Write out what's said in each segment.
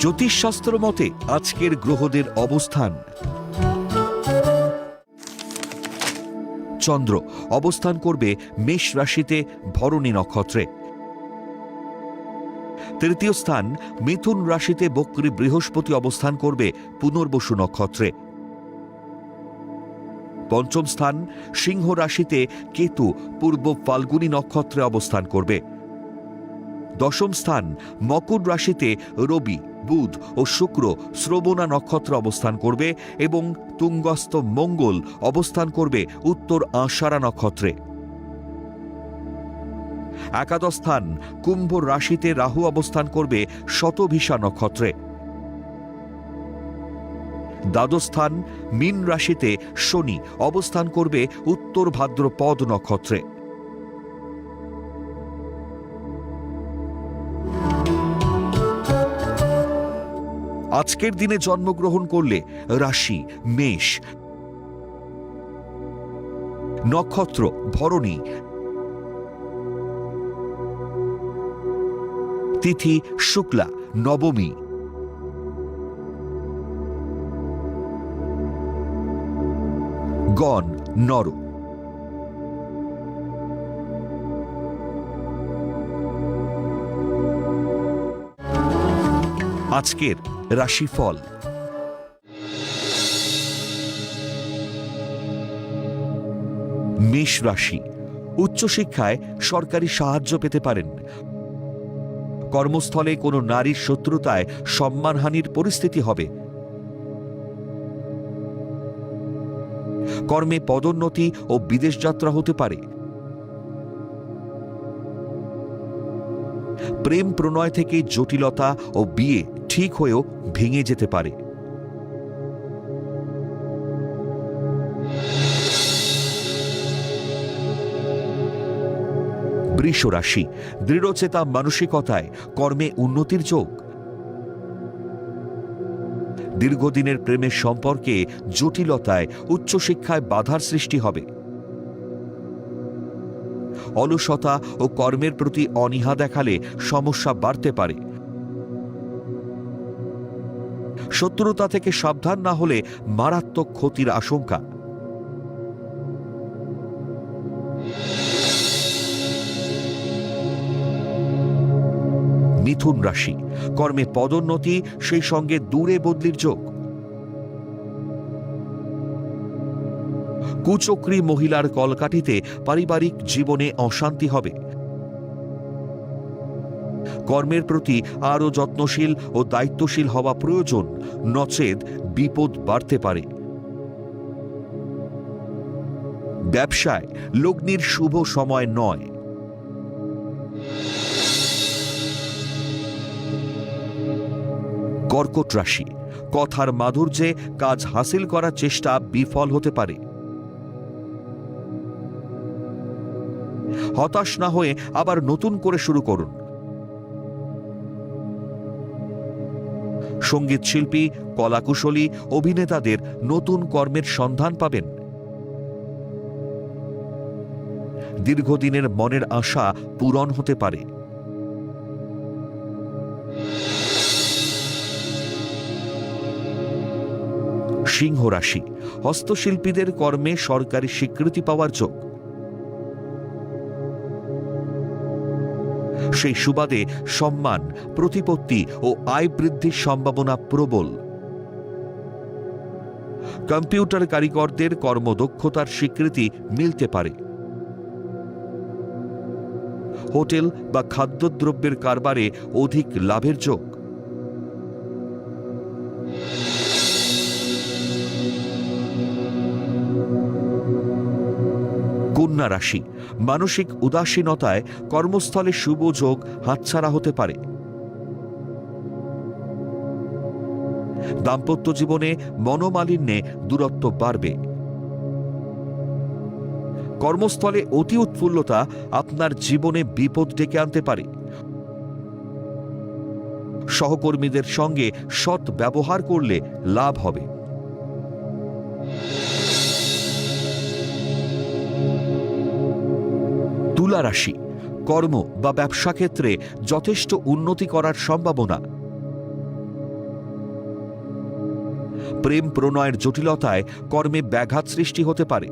জ্যোতিষশাস্ত্র মতে আজকের গ্রহদের অবস্থান। চন্দ্র অবস্থান করবে মেষ রাশিতে ভরণী নক্ষত্রে। তৃতীয় স্থান মিথুন রাশিতে বক্রী বৃহস্পতি অবস্থান করবে পুনর্বসু নক্ষত্রে। পঞ্চম স্থান সিংহ রাশিতে কেতু পূর্ব ফাল্গুনী নক্ষত্রে অবস্থান করবে। দশম স্থান মকর রাশিতে রবি বুধ ও শুক্র শ্রবণা নক্ষত্র অবস্থান করবে এবং তুঙ্গস্থ মঙ্গল অবস্থান করবে উত্তর আষাঢ়া নক্ষত্রে। একাদশ স্থান, কুম্ভ রাশিতে রাহু অবস্থান করবে শতভিষা নক্ষত্রে। দ্বাদশ স্থান, মীন রাশিতে শনি অবস্থান করবে উত্তর ভাদ্রপদ নক্ষত্রে। আজকের দিনে জন্মগ্রহণ করলে রাশি মেষ নক্ষত্র ভরণী তিথি শুক্লা নবমী গণ নর আজকের রাশিফল। মেষ রাশি, উচ্চশিক্ষায় সরকারি সাহায্য পেতে পারেন। কর্মস্থলে কোনো নারীর শত্রুতায় সম্মানহানির পরিস্থিতি হবে। কর্মে পদোন্নতি ও বিদেশ যাত্রা হতে পারে। প্রেম প্রণয় থেকে জটিলতা ও বিয়ে ঠিক হয়েও ভেঙে যেতে পারে। বৃষ রাশি, দৃঢ়চেতা মানসিকতায় কর্মে উন্নতির যোগ। দীর্ঘদিনের প্রেমের সম্পর্কে জটিলতায় উচ্চশিক্ষায় বাধার সৃষ্টি হবে। অলসতা ও কর্মের প্রতি অনীহা দেখালে সমস্যা বাড়তে পারে। শত্রুতা থেকে সাবধান না হলে মারাত্মক ক্ষতির আশঙ্কা। মিথুন রাশি, কর্মে পদোন্নতি, সেই সঙ্গে দূরে বদলির যোগ। কুচক্রী মহিলার কলকাঠিতে পারিবারিক জীবনে অশান্তি হবে। কর্মের প্রতি আরও যত্নশীল ও দায়িত্বশীল হওয়া প্রয়োজন নচেদ বিপদ বাড়তে পারে। ব্যবসায়, লগ্নির শুভ সময় নয়। কর্কট রাশি, কথার মাধুর্যে কাজ হাসিল করার চেষ্টা বিফল হতে পারে। হতাশ না হয়ে আবার নতুন করে শুরু করুন। সংগীত শিল্পী, কলাকুশলী, অভিনেতাদের নতুন কর্মের সন্ধান পাবেন। দীর্ঘদিনের মনের আশা পূরণ হতে পারে। সিংহ রাশি হস্তশিল্পীদের কর্মে সরকারি স্বীকৃতি পাওয়ার যোগ। সেই সুবাদে সম্মান, প্রতিপত্তি ও আয় বৃদ্ধির সম্ভাবনা প্রবল। কম্পিউটার কারিগরদের কর্মদক্ষতার স্বীকৃতি মিলতে পারে। হোটেল বা খাদ্যদ্রব্যের কারবারে অধিক লাভের যোগ। কন্যা রাশি। মানসিক উদাসীনতায় কর্মস্থলে শুভ যোগ হাতছাড়া হতে পারে। দাম্পত্য জীবনে মনোমালিন্যে দূরত্ব বাড়বে। কর্মস্থলে অতি উৎফুল্লতা আপনার জীবনে বিপদ ডেকে আনতে পারে। সহকর্মীদের সঙ্গে সৎ ব্যবহার করলে লাভ হবে। তুলা রাশি। কর্ম বা ব্যবসা ক্ষেত্রে যথেষ্ট উন্নতি করার সম্ভাবনা। প্রেম প্রণয়ের জটিলতায় কর্মে ব্যাঘাত সৃষ্টি হতে পারে।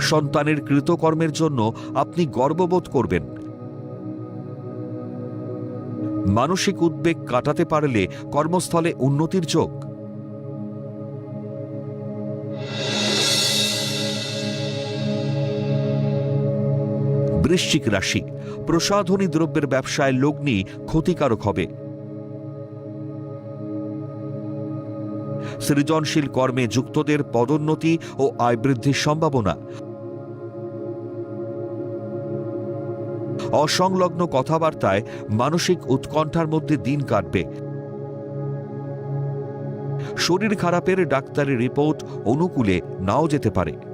সন্তানের কৃতকর্মের জন্য আপনি গর্ববোধ করবেন। মানসিক উদ্বেগ কাটাতে পারলে কর্মস্থলে উন্নতির যোগ। বৃশ্চিক রাশি। প্রসাধনী দ্রব্যের ব্যবসায় লগ্নি ক্ষতিকারক হবে। সৃজনশীল কর্মে যুক্তদের পদোন্নতি ও আয় বৃদ্ধির সম্ভাবনা। অসংলগ্ন কথাবার্তায় মানসিক উৎকণ্ঠার মধ্যে দিন কাটবে। শরীর খারাপের ডাক্তারি রিপোর্ট অনুকূলে নাও যেতে পারে।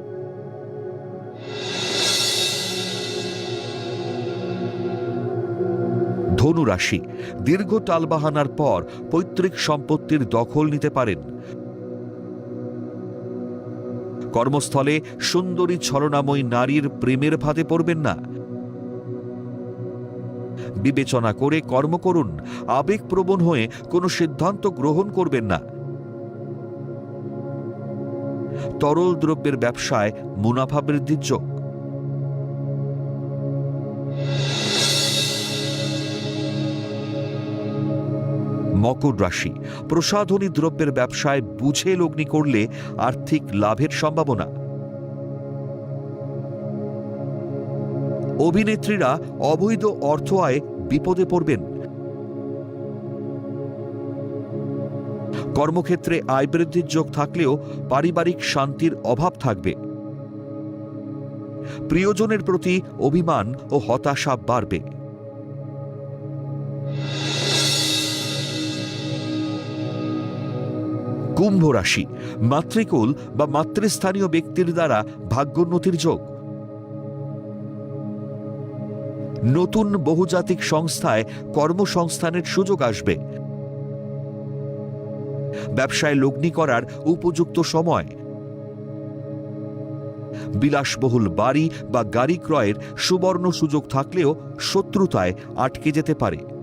ধনু রাশি, দীর্ঘ টালবাহানার পর পৈতৃক সম্পত্তির দখল নিতে পারেন। কর্মস্থলে সুন্দরী ছলনাময়ী নারীর প্রেমের ভাতে পড়বেন না। বিবেচনা করে কর্ম করুন, আবেগপ্রবণ হয়ে কোনো সিদ্ধান্ত গ্রহণ করবেন না। তরল দ্রব্যের ব্যবসায় মুনাফা বৃদ্ধির যোগ। মকর রাশি। প্রসাধনী দ্রব্যের ব্যবসায় বুঝে লগ্নি করলে আর্থিক লাভের সম্ভাবনা। অভিনেত্রীরা অবৈধ অর্থ আয় বিপদে পড়বেন। কর্মক্ষেত্রে আয় বৃদ্ধির যোগ থাকলেও পারিবারিক শান্তির অভাব থাকবে। প্রিয়জনের প্রতি অভিমান ও হতাশা বাড়বে। কুম্ভ রাশি, মাতৃকুল বা মাতৃস্থানীয় ব্যক্তির দ্বারা ভাগ্যোন্নতির যোগ। নতুন বহুজাতিক সংস্থায় কর্মসংস্থানের সুযোগ আসবে। ব্যবসায় লগ্নি করার উপযুক্ত সময়। বিলাসবহুল বাড়ি বা গাড়ি ক্রয়ের সুবর্ণ সুযোগ থাকলেও শত্রুতায় আটকে যেতে পারে।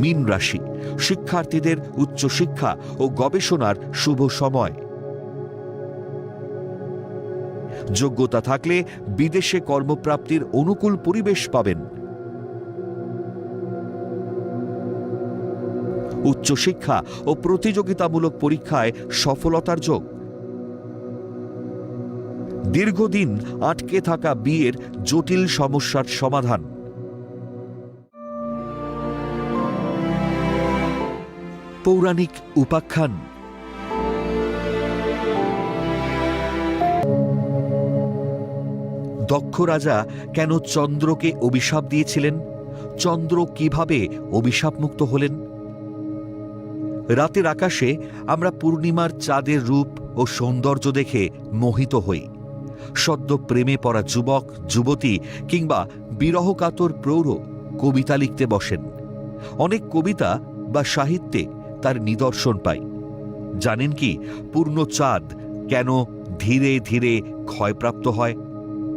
মীন রাশি, শিক্ষার্থীদের উচ্চশিক্ষা ও গবেষণার শুভ সময়। যোগ্যতা থাকলে বিদেশে কর্মপ্রাপ্তির অনুকূল পরিবেশ পাবেন। উচ্চশিক্ষা ও প্রতিযোগিতামূলক পরীক্ষায় সফলতার যোগ। দীর্ঘদিন আটকে থাকা বিয়ের জটিল সমস্যার সমাধান। পৌরাণিক উপাখ্যান। দক্ষ রাজা কেন চন্দ্রকে অভিশাপ দিয়েছিলেন? চন্দ্র কীভাবে অভিশাপমুক্ত হলেন? রাতের আকাশে আমরা পূর্ণিমার চাঁদের রূপ ও সৌন্দর্য দেখে মোহিত হই। সদ্য প্রেমে পড়া যুবক, যুবতী কিংবা বিরহকাতর প্রৌঢ় কবিতা লিখতে বসেন। অনেক কবিতা বা সাহিত্যে তার নিদর্শন পাই। জানেন কি, পূর্ণ চাঁদ কেন ধীরে ধীরে ক্ষয়প্রাপ্ত হয়?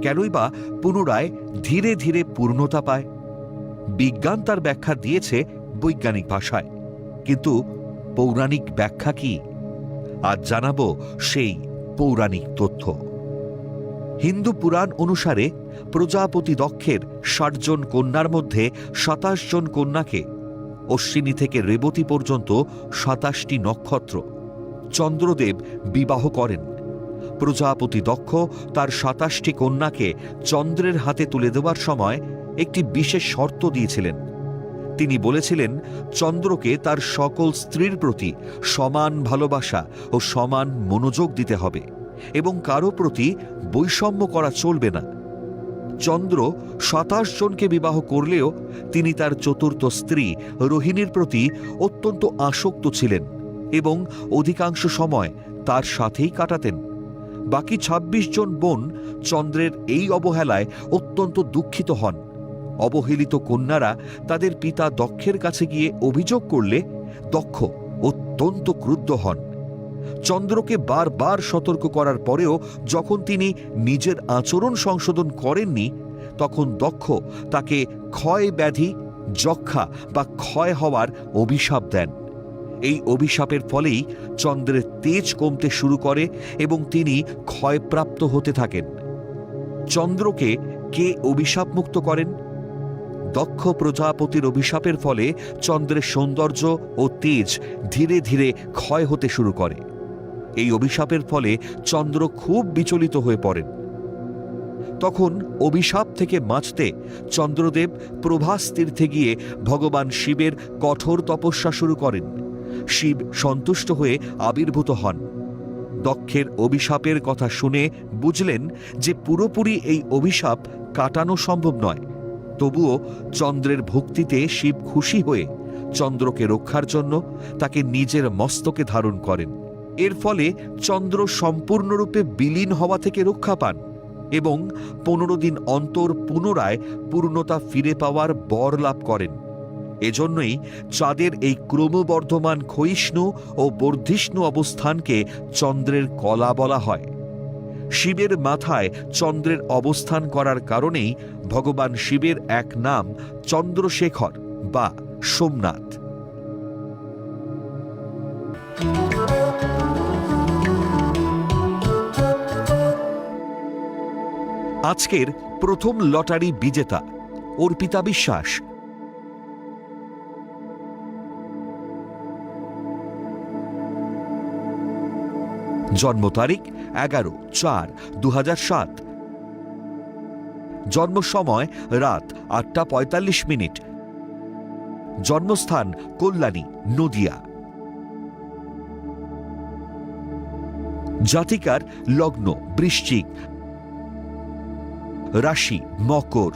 কেনই বা পুনরায় ধীরে ধীরে পূর্ণতা পায়? বিজ্ঞান তার ব্যাখ্যা দিয়েছে বৈজ্ঞানিক ভাষায়। কিন্তু পৌরাণিক ব্যাখ্যা কি? আজ জানাব সেই পৌরাণিক তথ্য। হিন্দু পুরাণ অনুসারে প্রজাপতি দক্ষের ষাটজন কন্যার মধ্যে সাতাশ জন কন্যাকে অশ্বিনী থেকে রেবতী পর্যন্ত সাতাশটি নক্ষত্র। চন্দ্রদেব বিবাহ করেন। প্রজাপতি দক্ষ তার সাতাশটি কন্যাকে চন্দ্রের হাতে তুলে দেওয়ার সময় একটি বিশেষ শর্ত দিয়েছিলেন। তিনি বলেছিলেন, চন্দ্রকে তার সকল স্ত্রীর প্রতি সমান ভালোবাসা ও সমান মনোযোগ দিতে হবে এবং কারও প্রতি বৈষম্য করা চলবে না। চন্দ্র সাতাশ জনকে বিবাহ করলেও তিনি তার চতুর্থ স্ত্রী রোহিণীর প্রতি অত্যন্ত আসক্ত ছিলেন এবং অধিকাংশ সময় তার সাথেই কাটাতেন। বাকি ২৬ জন বোন চন্দ্রের এই অবহেলায় অত্যন্ত দুঃখিত হন। অবহেলিত কন্যারা তাদের পিতা দক্ষের কাছে গিয়ে অভিযোগ করলে দক্ষ অত্যন্ত ক্রুদ্ধ হন। চন্দ্রকে বারবার সতর্ক করার পরেও যখন তিনি নিজের আচরণ সংশোধন করেননি, তখন দক্ষ তাকে ক্ষয় ব্যাধি যক্ষা বা ক্ষয় হওয়ার অভিশাপ দেন। এই অভিশাপের ফলেই চন্দ্রের তেজ কমতে শুরু করে এবং তিনি ক্ষয়প্রাপ্ত হতে থাকেন। চন্দ্রকে কে অভিশাপ মুক্ত করেন? দক্ষ প্রজাপতির অভিশাপের ফলে চন্দ্রের সৌন্দর্য ও তেজ ধীরে ধীরে ক্ষয় হতে শুরু করে। এই অভিশাপের ফলে চন্দ্র খুব বিচলিত হয়ে পড়েন। তখন অভিশাপ থেকে বাঁচতে চন্দ্রদেব প্রভাস তীর্থে গিয়ে ভগবান শিবের কঠোর তপস্যা শুরু করেন। শিব সন্তুষ্ট হয়ে আবির্ভূত হন। দক্ষের অভিশাপের কথা শুনে বুঝলেন যে পুরোপুরি এই অভিশাপ কাটানো সম্ভব নয়। তবুও চন্দ্রের ভক্তিতে শিব খুশি হয়ে চন্দ্রকে রক্ষার জন্য তাকে নিজের মস্তকে ধারণ করেন। এর ফলে চন্দ্র সম্পূর্ণরূপে বিলীন হওয়া থেকে রক্ষা পান এবং পনেরো দিন অন্তর পুনরায় পূর্ণতা ফিরে পাওয়ার বর লাভ করেন। এজন্যই চাঁদের এই ক্রমবর্ধমান ক্ষয়িষ্ণু ও বর্ধিষ্ণু অবস্থানকে চন্দ্রের কলা বলা হয়। শিবের মাথায় চন্দ্রের অবস্থান করার কারণেই ভগবান শিবের এক নাম চন্দ্রশেখর বা সোমনাথ। আজকের প্রথম লটারি বিজেতা অর্পিতা বিশ্বাস। জন্ম তারিখ এগারো চার দু সাত। জন্ম সময় রাত আটটা পঁয়তাল্লিশ মিনিট। জন্মস্থান কল্যাণী, নদিয়া। জাতিকার লগ্ন, বৃশ্চিক রাশি, মকর।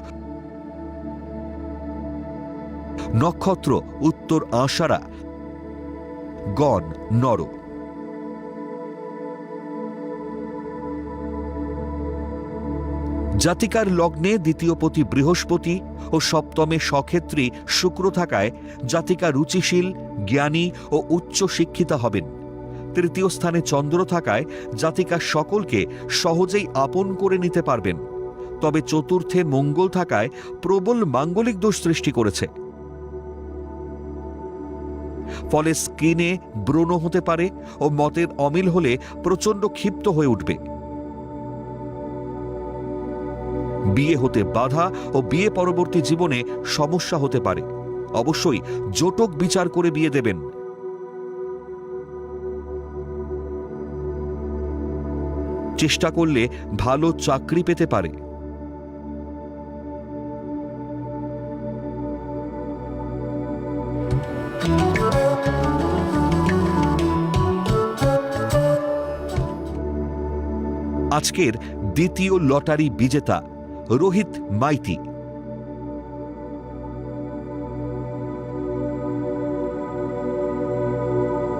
নক্ষত্র, উত্তর আষাঢ়া। গণ, নর। জাতিকার লগ্নে দ্বিতীয় পতি বৃহস্পতি ও সপ্তমে সক্ষেত্রী শুক্র থাকায় জাতিকা রুচিশীল, জ্ঞানী ও উচ্চ শিক্ষিতা হবেন। তৃতীয় স্থানে চন্দ্র থাকায় জাতিকা সকলকে সহজেই আপন করে নিতে পারবেন। তবে চতুর্থে মঙ্গল থাকায় প্রবল মাঙ্গলিক দোষ সৃষ্টি করেছে। ফলে স্কিনে ব্রণ হতে পারে ও মতের অমিল হলে প্রচণ্ড ক্ষিপ্ত হয়ে উঠবে। বিয়ে হতে বাধা ও বিয়ে পরবর্তী জীবনে সমস্যা হতে পারে। অবশ্যই জোটক বিচার করে বিয়ে দেবেন। চেষ্টা করলে ভালো চাকরি পেতে পারে। আজকের দ্বিতীয় লটারি বিজেতা রোহিত মাইতি।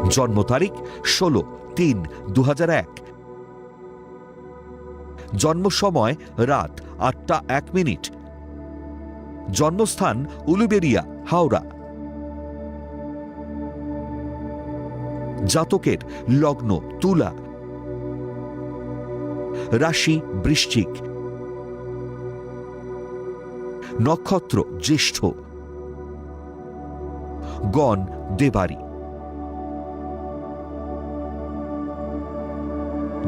জন্ম তারিখ ষোলো তিন দু জন্ম সময় রাত আটটা এক মিনিট। জন্মস্থান উলুবেরিয়া, হাওড়া। জাতকের লগ্ন তুলা। রাশি বৃশ্চিক। নক্ষত্র জ্যেষ্ঠ। গণ দেবারি।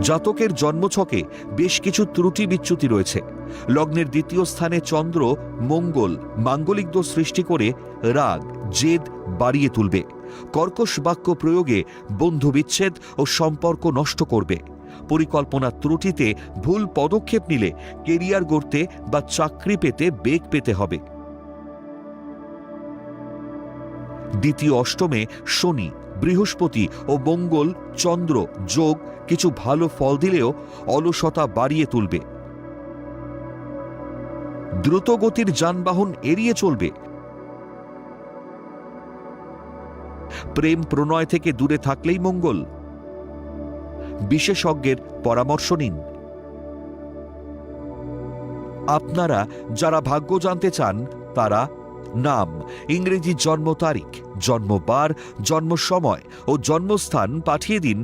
জাতকের জন্মছকে বেশ কিছু ত্রুটি বিচ্যুতি রয়েছে। লগ্নের দ্বিতীয় স্থানে চন্দ্র, মঙ্গল, মাঙ্গলিক দোষ সৃষ্টি করে রাগ, জেদ বাড়িয়ে তুলবে। কর্কশ বাক্য প্রয়োগে বন্ধু বিচ্ছেদ ও সম্পর্ক নষ্ট করবে। পরিকল্পনা ত্রুটিতে ভুল পদক্ষেপ নিলে কেরিয়ার গড়তে বা চাকরি পেতে বেগ পেতে হবে। দ্বিতীয় অষ্টমে শনি, বৃহস্পতি ও মঙ্গল, চন্দ্র, যোগ কিছু ভালো ফল দিলেও অলসতা বাড়িয়ে তুলবে। দ্রুতগতির যানবাহন এড়িয়ে চলবে। প্রেম প্রণয় থেকে দূরে থাকলেই মঙ্গল। বিশেষজ্ঞের পরামর্শ নিন। আপনারা যারা ভাগ্য জানতে চান, তারা নাম, ইংরেজি জন্ম তারিখ জন্মবার জন্ম সময় ও জন্মস্থান পাঠিয়ে দিন।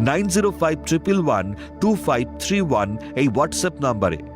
Nine zero five triple one two five three one এই হোয়াটসঅ্যাপ নাম্বারে।